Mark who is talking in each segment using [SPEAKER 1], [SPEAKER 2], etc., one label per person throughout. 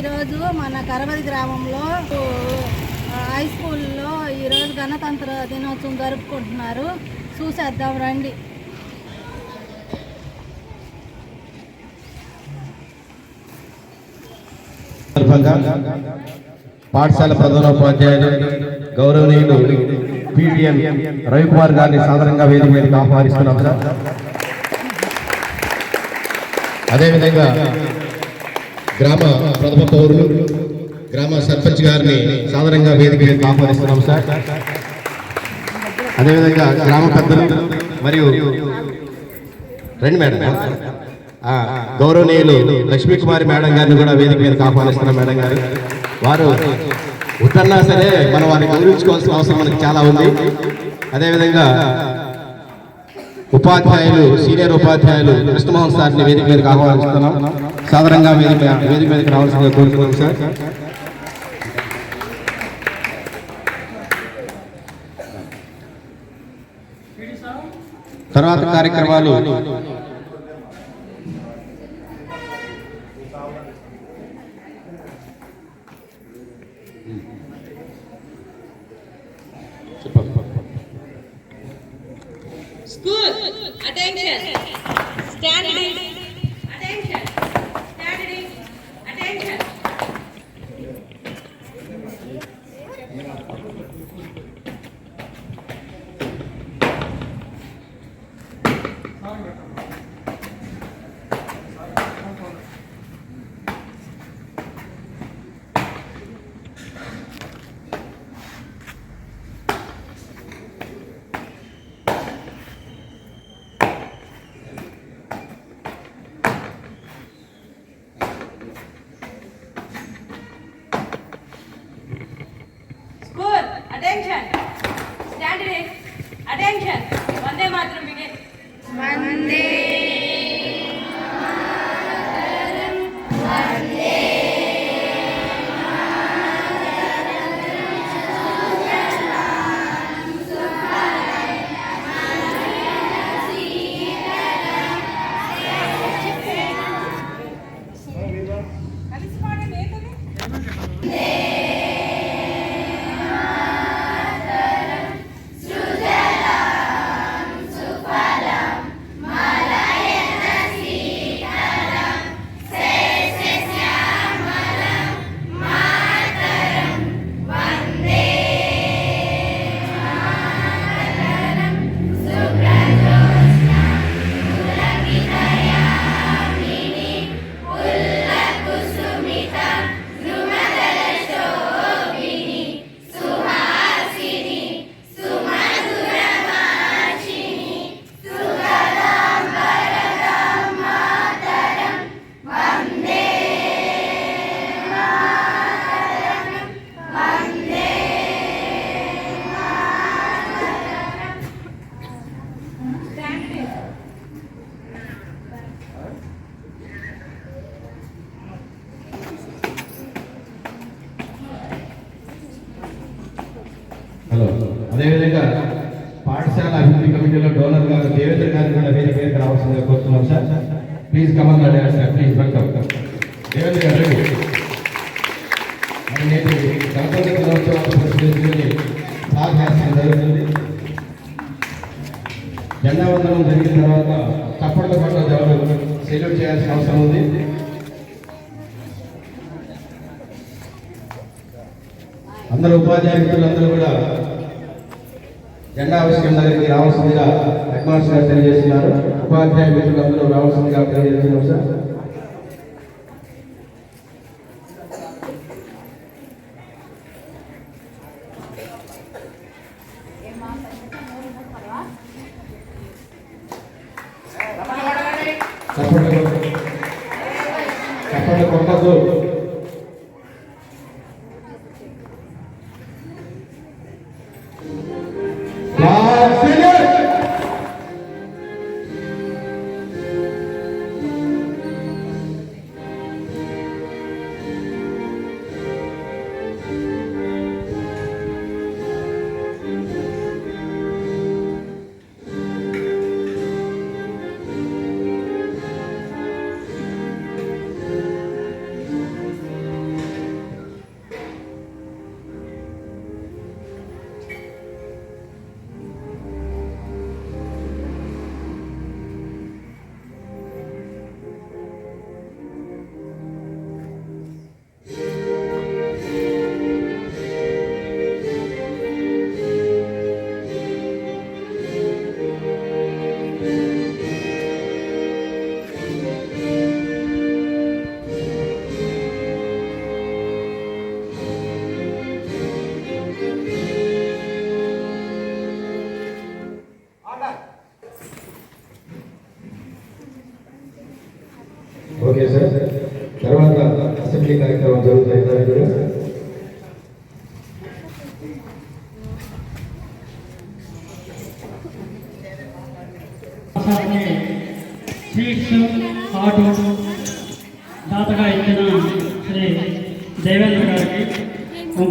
[SPEAKER 1] ఈరోజు మన కరవది గ్రామంలో హై స్కూల్లో ఈరోజు గణతంత్ర దినోత్సవం జరుపుకుంటున్నారు. చూసేద్దాం రండి.
[SPEAKER 2] పాఠశాల ప్రధానోపాధ్యాయులు గౌరవనీయులు పిటిఎన్ రవికుమార్ గారిని సాధారణంగా వేదిక మీదకి ఆహ్వానిస్తున్నాం. సార్ అదేవిధంగా గ్రామ ప్రథమ పౌరులు గ్రామ సర్పంచ్ గారిని సాధారణంగా వేదిక మీద ఆహ్వానిస్తున్నాం సార్. అదేవిధంగా గ్రామ పెద్దలు మరియు రండి మేడం. గౌరవనీయులు లక్ష్మీ కుమారి మేడం గారిని కూడా వేదిక మీద ఆహ్వానిస్తున్నాం మేడం గారు. వారు ఉత్తన్నా సరే మనం వారిని గౌరవించుకోవాల్సిన అవసరం మనకు చాలా ఉంది. అదేవిధంగా ఉపాధ్యాయులు సీనియర్ ఉపాధ్యాయులు కృష్ణమోహన్ సార్ని వేదిక మీదకి ఆహ్వానిస్తున్నాం. సాధారణంగా వేదిక వేదిక మీదకి రావాల్సిందిగా కోరుతున్నాం సార్. తర్వాత కార్యక్రమాలు.
[SPEAKER 3] School, attention. Standing.
[SPEAKER 2] పాఠశాల అభివృద్ధి కమిటీలో డోనర్ గారు దేవేంద్ర గారిని కూడా వేదిక మీదకి రావాల్సిందిగా కోరుతున్నాం sir. Please Kamal come on sir please welcome Devendra garu మరి నేను గణతంత్ర దినోత్సవాన్ని పురస్కరించుకుని ఫ్లాగ్ జరుగుతుంది. జెండా వందనం జరిగిన తర్వాత తప్పట్ల పట్ల ఎవరు సెల్యూట్ చేయాల్సిన అవసరం ఉంది. అందరూ ఉపాధ్యాయ మిత్రులందరూ కూడా జెండా ఆవిష్కరణ దగ్గరికి రావాల్సిందిగా హెడ్ మాస్టర్ గారు తెలియజేస్తున్నారు. ఉపాధ్యాయ మిత్రులందరూ రావాల్సిందిగా తెలియజేస్తున్నారు సార్.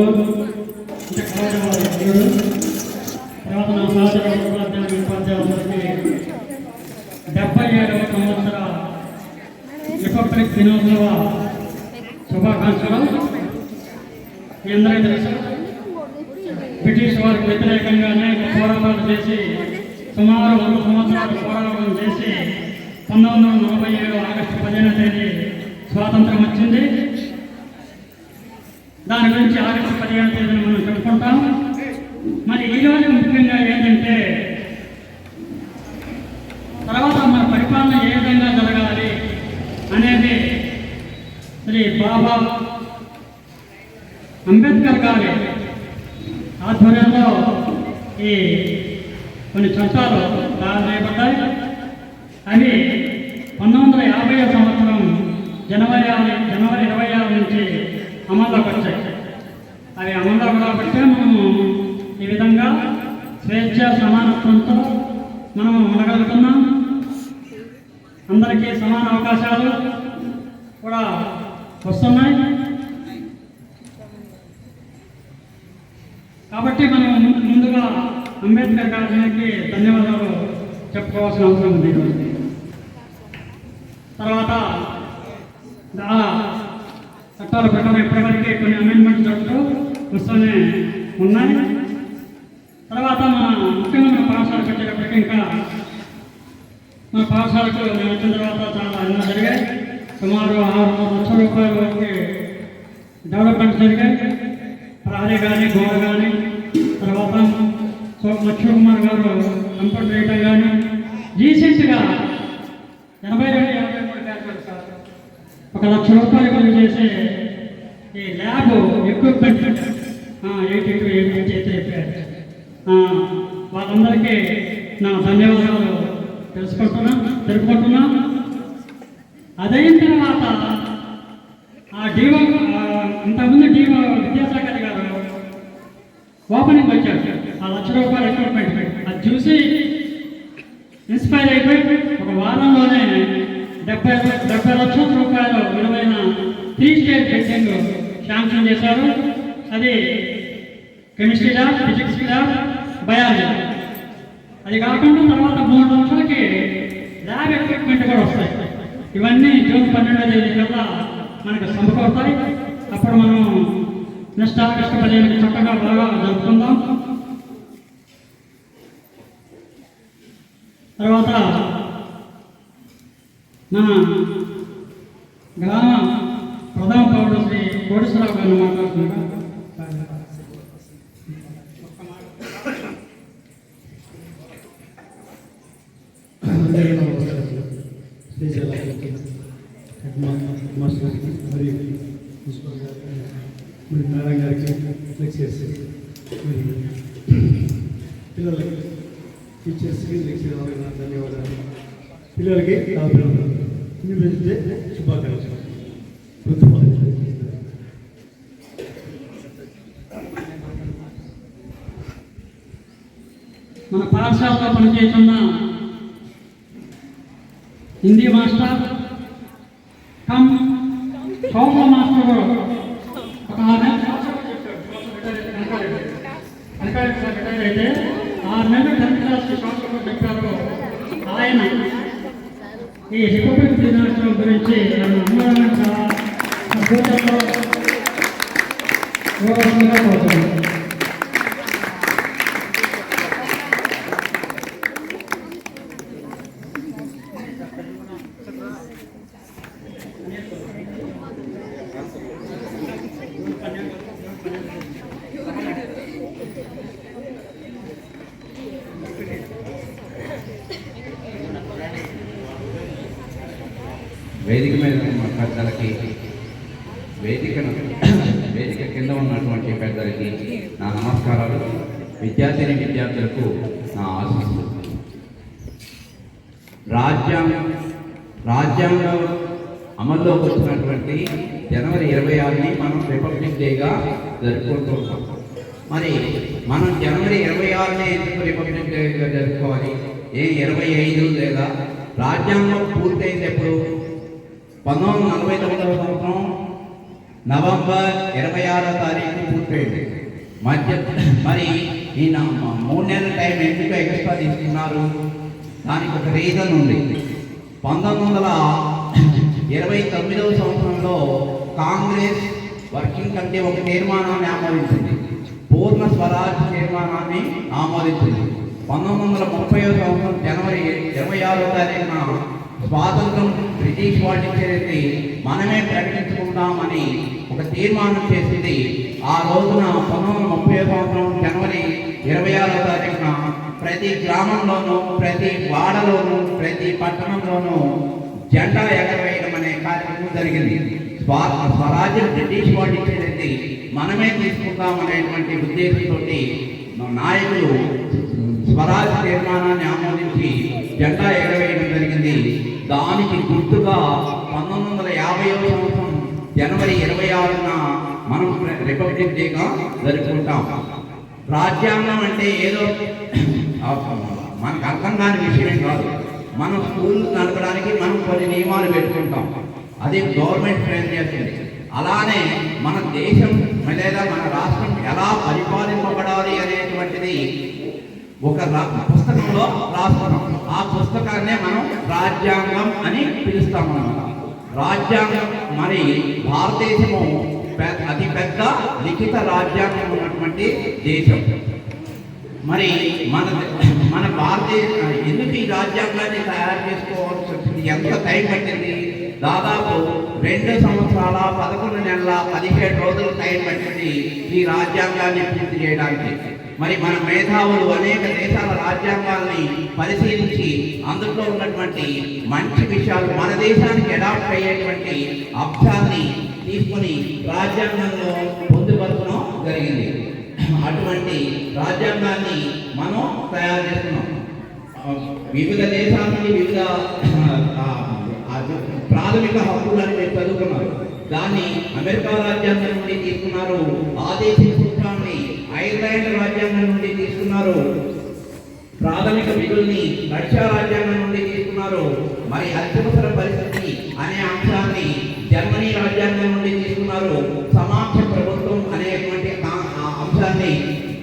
[SPEAKER 4] ఒంగోలు తర్వాత నా ఉపాధ్యాయులు ఉపాధ్యాయులకి డెబ్బై ఏడవ సంవత్సర రిపబ్లిక్ దినోత్సవ శుభాకాంక్షలు మీ అందరికీ తెలుసు బ్రిటిష్ వారికి వ్యతిరేకంగా అనేక పోరాటాలు చేసి సుమారు వంద సంవత్సరాలు పోరాటం చేసి పంతొమ్మిది వందల నలభై ఏడు ఆగస్టు పదిహేను తేదీ స్వాతంత్రం వచ్చింది దాని గురించి ఆగస్టు పదిహేను తేదీన మనం చెప్పుకుంటాం. మరి ఈరోజు ముఖ్యంగా ఏంటంటే తర్వాత మన పరిపాలన ఏ విధంగా జరగాలి అనేది శ్రీ బాబా అంబేద్కర్ గారి ఆధ్వర్యంలో ఈ కొన్ని చట్టాలు తయారు అవి పంతొమ్మిది వందల యాభై సంవత్సరం జనవరి జనవరి ఇరవై ఆరు నుంచి అమల్లోకి వచ్చాయి అవి అమల్లోకి రాబట్టే మనము ఈ విధంగా స్వేచ్ఛ సమానత్వంతో మనం ఉండగలుగుతున్నాం. అందరికీ సమాన అవకాశాలు కూడా వస్తున్నాయి. కాబట్టి మనం ముందుగా అంబేద్కర్ గారికి ధన్యవాదాలు చెప్పుకోవాల్సిన అవసరం ఉంది. తర్వాత చట్టాల ప్రకారం ఇప్పటివరకు కొన్ని అమెండ్మెంట్స్ జరుగుతూ వస్తూనే ఉన్నాయి. తర్వాత మన ముఖ్యంగా మన పాఠశాలకు వచ్చేటప్పటికి ఇంకా మన పాఠశాలకు మేము వచ్చిన తర్వాత చాలా ఎన్నో జరిగాయి. సుమారు ఆరు లక్షల రూపాయల వరకు డెవలప్మెంట్ జరిగాయి. ప్రహరీ కానీ గోడ కానీ తర్వాత సో కుమార్ గారు కంప్యూటర్ వేయటం కానీ రీసెంట్గా ఎనభై రెండు యాభై మూడు బ్యాచ్లు సార్ ఒక లక్ష రూపాయలు ఖర్చు చేసే ఈ ల్యాబ్ ఎక్విప్మెంట్ ఏంటి ఏంటి అయితే చెప్పారు వాళ్ళందరికీ నా ధన్యవాదాలు తెలుసుకుంటున్నా తెలుపుకుంటున్నా. అదైన తర్వాత ఆ డీవో ఇంతకుముందు డీవో విద్యాసాగర్ గారు ఓపెనింగ్ వచ్చారు. ఆ లక్ష రూపాయల ఎక్విప్మెంట్ అది చూసి ఇన్స్పైర్ అయిపోయి ఒక వారంలోనే డెబ్బై డెబ్బై లక్షల రూపాయలు టీసీఆర్ స్టేట్ శాంక్షన్ చేశారు. అది chemistry lab physics lab biology అది కాకుండా తర్వాత మూడు రోజులకి ల్యాబ్ ఎక్విప్మెంట్ కూడా వస్తాయి. ఇవన్నీ జూన్ పన్నెండవ తేదీ కల్లా మనకు సమకూరుతాయి. అప్పుడు మనం నెక్స్ట్ ఆగస్టు పదిహేను చక్కగా బాగా జరుపుకుందాం. తర్వాత మన గ్రామ ప్రధాన పౌరుడు శ్రీ కోటేశ్వరరావు గారు మాట్లాడుతున్నారు?
[SPEAKER 5] మరియు గారికి లెక్చర్స్ పిల్లలకి టీచర్స్కి లెక్చర్ ధన్యవాదాలు పిల్లలకి అభినందనలు శుభాకాంక్షలు కృతజ్ఞతలు.
[SPEAKER 4] మన పాఠశాలలో పనిచేస్తున్న హిందీ మాస్టర్ కమ్ సోమల మాస్టర్ కూడా ఒక ఆరు నెలలు అయితే ఆరు నెలలు టెన్త్ క్లాస్ సోషల్ చెప్పారు ఆయన ఈ రిపబ్లిక్ దినోత్సవం గురించి నన్ను
[SPEAKER 6] వేదిక మీద ఉన్న పెద్దలకి వేదికను వేదిక కింద ఉన్నటువంటి పెద్దలకి నా నమస్కారాలు. విద్యార్థిని విద్యార్థులకు నా ఆశీస్సులు. రాజ్యాంగం రాజ్యాంగం అమల్లోకి వచ్చినటువంటి జనవరి ఇరవై ఆరుని మనం రిపబ్లిక్ డేగా జరుపుకుంటున్నాం. మరి మనం జనవరి ఇరవై ఆరునే ఎందుకు రిపబ్లిక్ డేగా జరుపుకోవాలి? ఏ ఇరవై ఐదు లేదా రాజ్యాంగం పూర్తయింది ఎప్పుడు? పంతొమ్మిది వందల నలభై తొమ్మిదవ సంవత్సరం నవంబర్ ఇరవై ఆరో తారీఖు పూర్తయింది. మధ్య మరి ఈ మూడు నెలల టైం ఎందుకు ఎక్స్ట్రా తీసుకున్నారు? దానికి ఒక రీజన్ ఉంది. పంతొమ్మిది వందల ఇరవై తొమ్మిదవ సంవత్సరంలో కాంగ్రెస్ వర్కింగ్ కంటే ఒక తీర్మానాన్ని ఆమోదించింది. పూర్ణ స్వరాజ్ తీర్మానాన్ని ఆమోదించింది. పంతొమ్మిది వందల ముప్పై సంవత్సరం జనవరి ఇరవై ఆరో తారీఖున స్వాతంత్రం బ్రిటిష్ వాళ్ళు ఇచ్చేది మనమే ప్రకటించుకుందామని ఒక తీర్మానం చేసింది. ఆ రోజున పంతొమ్మిది వందల ముప్పై సంవత్సరం జనవరి ఇరవై ఆరో తారీఖున ప్రతి గ్రామంలోనూ ప్రతి వాడలోనూ ప్రతి పట్టణంలోనూ జెండా ఎగరవేయడం అనే కార్యక్రమం జరిగింది. స్వా స్వరాజ్యం బ్రిటిష్ వాళ్ళు ఇచ్చేది మనమే తీసుకుందాం అనేటువంటి ఉద్దేశంతో నాయకులు స్వరాజ్ తీర్మానాన్ని ఆమోదించి జెండా ఎగరవేయడం జరిగింది. దానికి గుర్తుగా పంతొమ్మిది వందల యాభై సంవత్సరం జనవరి ఇరవై ఆరున మనం రిపబ్లిక్ డేగా జరుపుకుంటాం. రాజ్యాంగం అంటే ఏదో మనకు అర్థం కాని విషయం కాదు. మన స్కూల్ నడపడానికి మనం కొన్ని నియమాలు పెట్టుకుంటాం. అది గవర్నమెంట్ ప్రయత్నం చేస్తుంది అలానే మన దేశం లేదా మన రాష్ట్రం ఎలా పరిపాలింపబడాలి అనేటువంటిది ఒక పుస్తకంలో రాస్తున్నాం. ఆ పుస్తకాన్నే మనం రాజ్యాంగం అని పిలుస్తాం అన్నమాట రాజ్యాంగం మరి భారతదేశము పె- అతి పెద్ద లిఖిత రాజ్యాంగం ఉన్నటువంటి దేశం. మరి మన మన భారతదేశం ఎందుకు ఈ రాజ్యాంగాన్ని తయారు చేసుకోవాల్సి వచ్చింది? ఎంత టైం పట్టింది? దాదాపు రెండు సంవత్సరాల పదకొండు నెలల పదిహేడు రోజులు టైం పట్టింది ఈ రాజ్యాంగాన్ని పూర్తి చేయడానికి. మరి మన మేధావులు అనేక దేశాల రాజ్యాంగాల్ని పరిశీలించి అందులో ఉన్నటువంటి మంచి విషయాలు మన దేశానికి అడాప్ట్ అయ్యేటువంటి అంశాన్ని తీసుకొని రాజ్యాంగంలో పొందుపరచడం జరిగింది. అటువంటి రాజ్యాంగాన్ని మనం తయారు చేస్తున్నాం. వివిధ దేశాల నుండి వివిధ ప్రాథమిక హక్కులని మీరు చదువుకున్నారు. దాన్ని అమెరికా రాజ్యాంగం నుండి తీసుకున్నారు ఆదేశ సూత్రాన్ని ఐర్లాండ్ రాజ్యాంగం నుండి తీసుకున్నారు ప్రాథమిక విధుల్ని రష్యా రాజ్యాంగం నుండి తీసుకున్నారు. మరి అత్యవసర పరిస్థితి అనే అంశాన్ని జర్మనీ రాజ్యాంగం నుండి తీసుకున్నారు సమాఖ్య ప్రభుత్వం అనేటువంటి ఆ- ఆ అంశాన్ని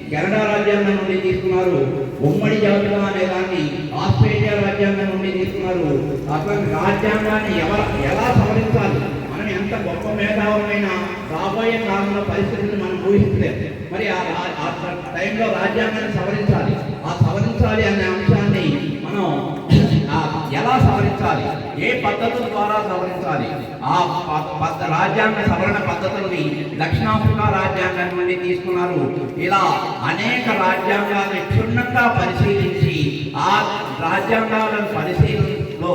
[SPEAKER 6] కెనడా రాజ్యాంగం నుండి తీసుకున్నారు. ఉమ్మడి జాబితా అనే దాన్ని ఆస్ట్రేలియా రాజ్యాంగం నుండి తీసుకున్నారు. అసలు రాజ్యాంగాన్ని ఎలా ఎలా సవరించాలి? మనం ఎంత గొప్ప మేధావులైనా రాబోయే కాలంలో పరిస్థితులు మనం ఊహించలేదు మరి ఆ రా- ఆ టైంలో రాజ్యాంగాన్ని సవరించాలి. ఆ సవరించాలి అనే అంశం సవరించాలి ఏ పద్ధతుల ద్వారా సవరించాలి? ఆ పద్ధ రాజ్యాంగ సవరణ పద్ధతుల్ని దక్షిణాఫ్రికా రాజ్యాంగం నుండి తీసుకున్నారు. ఇలా అనేక రాజ్యాంగాలను క్షుణ్ణంగా పరిశీలించి ఆ రాజ్యాంగాలను పరిశీలనలో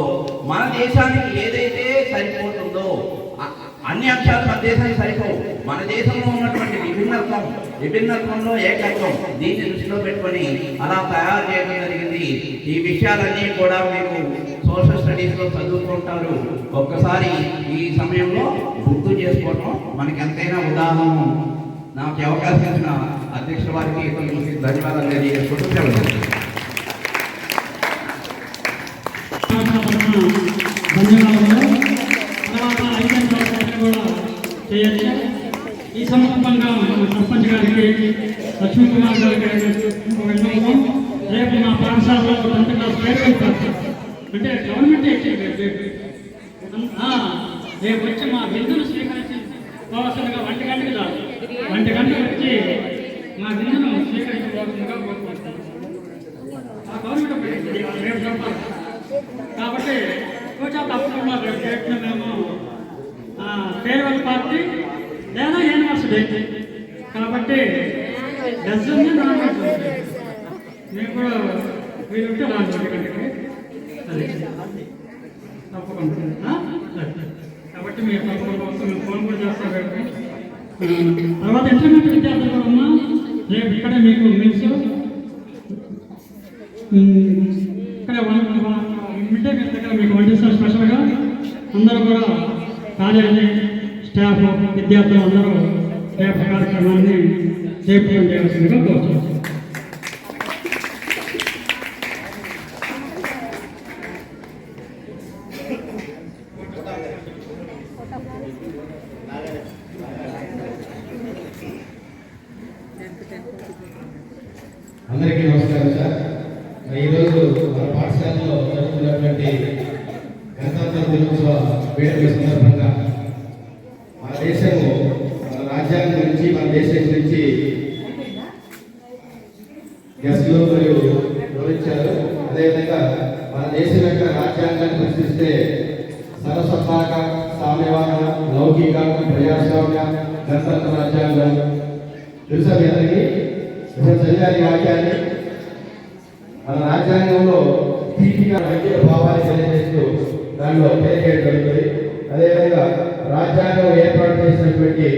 [SPEAKER 6] మన దేశానికి ఏదైతే సరిపోతుందో అన్ని అంశాలు మన దేశానికి సరిపోవు. మన దేశంలో ఉన్నటువంటి విభిన్నత్వం విభిన్నత్వంలో ఏకత్వం దీన్ని దృష్టిలో పెట్టుకొని అలా తయారు చేయడం జరిగింది. ఈ విషయాలన్నీ కూడా మీకు సోషల్ స్టడీస్లో చదువుకుంటారు ఒక్కసారి ఈ సమయంలో గుర్తు చేసుకోవటం మనకి ఎంతైనా ఉదాహరణ. నాకు అవకాశం ఇచ్చిన అధ్యక్ష వారికి ధన్యవాదాలు తెలియజేసుకుంటూ
[SPEAKER 4] రేపు మా పాఠశాలలో టెన్త్ క్లాస్ అంటే గవర్నమెంట్ రేపు వచ్చి మా బిందును స్వీకరించి పోవాల్సిందిగా ఒంటి గంటకి రాదు ఒంటి గంటకు వచ్చి మా బిందును స్వీకరించబోతుందిగా కోరుకుంటున్నాను. ఆ గవర్నమెంట్ రేపు చెప్పాలి. కాబట్టి కొంచెం తప్పకుండా రేపు డేట్ను మేము ఫేర్వెల్ పార్టీ లేదా యూనివర్సిటీ కాబట్టి డజన్ నాన్ మేము కూడా మీరు ఉంటే తప్పకుండా. కాబట్టి మీరు తప్పకుండా వస్తే మేము ఫోన్ కూడా చేస్తాం రేపు తర్వాత ఇంటర్మీడియట్ విద్యార్థులు కూడా ఉన్నా రేపు ఇక్కడ మీకు మిస్ ఇక్కడ వన్ మిడ్ డే మీల్ దగ్గర మీకు వడ్డిస్తారు స్పెషల్గా అందరూ కూడా కాలేజీ స్టాఫ్ విద్యార్థులు అందరూ రేపు కార్యక్రమాన్ని జయప్రదం కోరుతున్నాను
[SPEAKER 2] మీరు వివరించారు. అదేవిధంగా మన దేశం యొక్క రాజ్యాంగాన్ని ప్రశ్నిస్తే సర్వసత్తాక సామ్యవాద లౌకిక ప్రజాస్వామ్య గణతంత్ర రాజ్యాంగం. తెలుసా మీ అందరికీ ఇప్పుడు చదివారు వాక్యాన్ని. మన రాజ్యాంగంలో తీపిగా వ్యక్తుల భావాన్ని తెలియజేస్తూ దానిలో తెలియజేయడం జరుగుతుంది అదేవిధంగా రాజ్యాంగం ఏర్పాటు చేసినటువంటి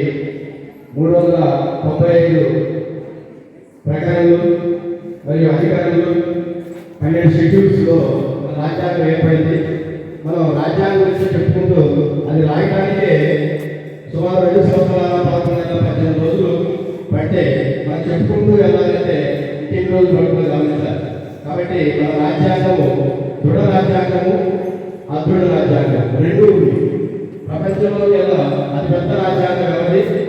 [SPEAKER 2] మూడు వందల తొంభై ఐదు ప్రకారం మరియు అధికారులు హండ్రెడ్ షెడ్యూల్స్లో మన రాజ్యాంగం ఏర్పడింది. మనం రాజ్యాంగం గురించి చెప్పుకుంటూ అది రాయడానికే సుమారు రెండు సంవత్సరాల పదకొండు నెలల పద్దెనిమిది రోజులు పట్టే మనం చెప్పుకుంటూ వెళ్ళాలంటే ఎన్ని రోజులు పడుతుంది గమనించాలి. కాబట్టి మన రాజ్యాంగము దృఢ రాజ్యాంగము అదృఢ రాజ్యాంగం రెండు ప్రపంచంలో ఎలా అతి పెద్ద రాజ్యాంగం ఎవరిది?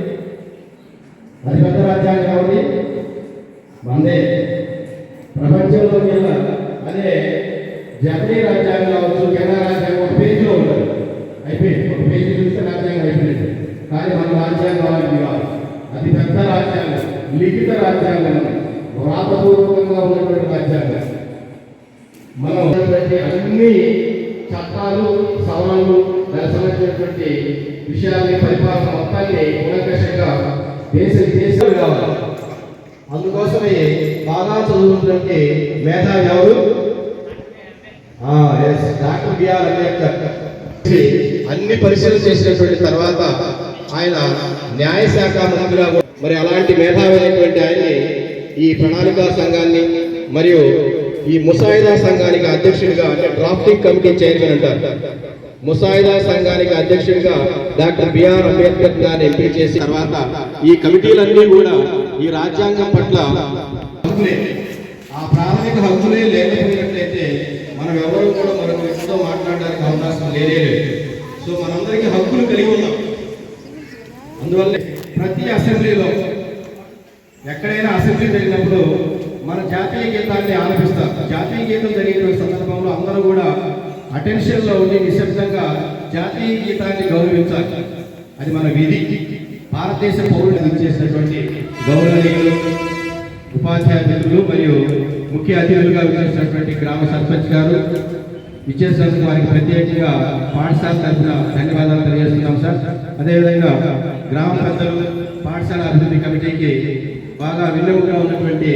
[SPEAKER 2] అతి పెద్ద రాజ్యాంగం ఎవరిది? మందే ప్రపంచంలో మీద అదే జపనీ రాజ్యాంగం కావచ్చు కెనడా రాజ్యాంగం ఒక పేజీలో ఉంటుంది అయిపోయింది ఒక పేజీ చూస్తే రాజ్యాంగం అయిపోయింది కానీ మన రాజ్యాంగం అలాంటిది కాదు అతి పెద్ద రాజ్యాంగం లిఖిత వ్రాతపూర్వకంగా ఉన్నటువంటి రాజ్యాంగం మనం అన్ని చట్టాలు సవరణలు దర్శనమైనటువంటి విషయాన్ని పరిపాలన మొత్తాన్ని కూలంకషంగా దేశ విదేశాలు కావాలి. అందుకోసమే బాగా చదువుతున్నటువంటి మేధా ఎవరు? Doctor BR Ambedkar. అన్ని పరిశీలన చేసినటువంటి తర్వాత ఆయన న్యాయశాఖ మంత్రిగా మరి అలాంటి మేధావైనటువంటి ఆయన్ని ఈ ప్రణాళికా సంఘాన్ని మరియు ఈ ముసాయిదా సంఘానికి అధ్యక్షుడిగా అంటే డ్రాఫ్టింగ్ కమిటీ చైర్మన్ అంటారు. ముసాయిదా సంఘానికి అధ్యక్షుడిగా డాక్టర్ బిఆర్ అంబేద్కర్ గారిని ఎంపిక చేసిన తర్వాత ఈ కమిటీలన్నీ కూడా ఈ రాజ్యాంగం పట్ల ఆ ప్రాథమిక హక్కులే లేకపోయినట్లయితే మనం ఎవరు కూడా మనం వ్యక్తితో మాట్లాడడానికి అవకాశం లేనే లేదు. సో మనందరికీ హక్కులు కలిగి ఉన్నాం. అందువల్ల ప్రతి అసెంబ్లీలో ఎక్కడైనా అసెంబ్లీ జరిగినప్పుడు మన జాతీయ గీతాన్ని ఆలపిస్తారు. జాతీయ గీతం జరిగిన సందర్భంలో అందరూ కూడా అటెన్షన్లో ఉండి నిశ్శబ్దంగా జాతీయ గీతాన్ని గౌరవించాలి. అది మన విధి. భారతదేశ పౌరులు ఇచ్చేసినటువంటి గౌరవనీయులు ఉపాధ్యాయులు మరియు ముఖ్య అతిథులుగా విచ్చేసినటువంటి గ్రామ సర్పంచ్ గారు విచ్చేసినందుకు వారికి ప్రత్యేకంగా పాఠశాల తరఫున ధన్యవాదాలు తెలియజేస్తున్నాం సార్. అదేవిధంగా గ్రామ పెద్దలు పాఠశాల అభివృద్ధి కమిటీకి బాగా విలువగా ఉన్నటువంటి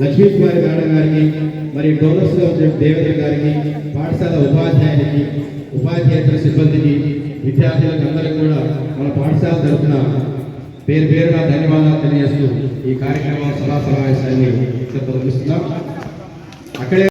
[SPEAKER 2] లక్ష్మీ కుమారి మేడం గారికి మరి డోనర్స్గా దేవేంద్ర గారికి పాఠశాల ఉపాధ్యాయునికి ఉపాధ్యాయుల సిబ్బందికి విద్యార్థులకు అందరికీ కూడా మన పాఠశాల తరఫున పేరు పేరుగా ధన్యవాదాలు తెలియజేస్తూ ఈ కార్యక్రమం సభా సమావేశాన్ని ముగిస్తున్నాం అక్కడే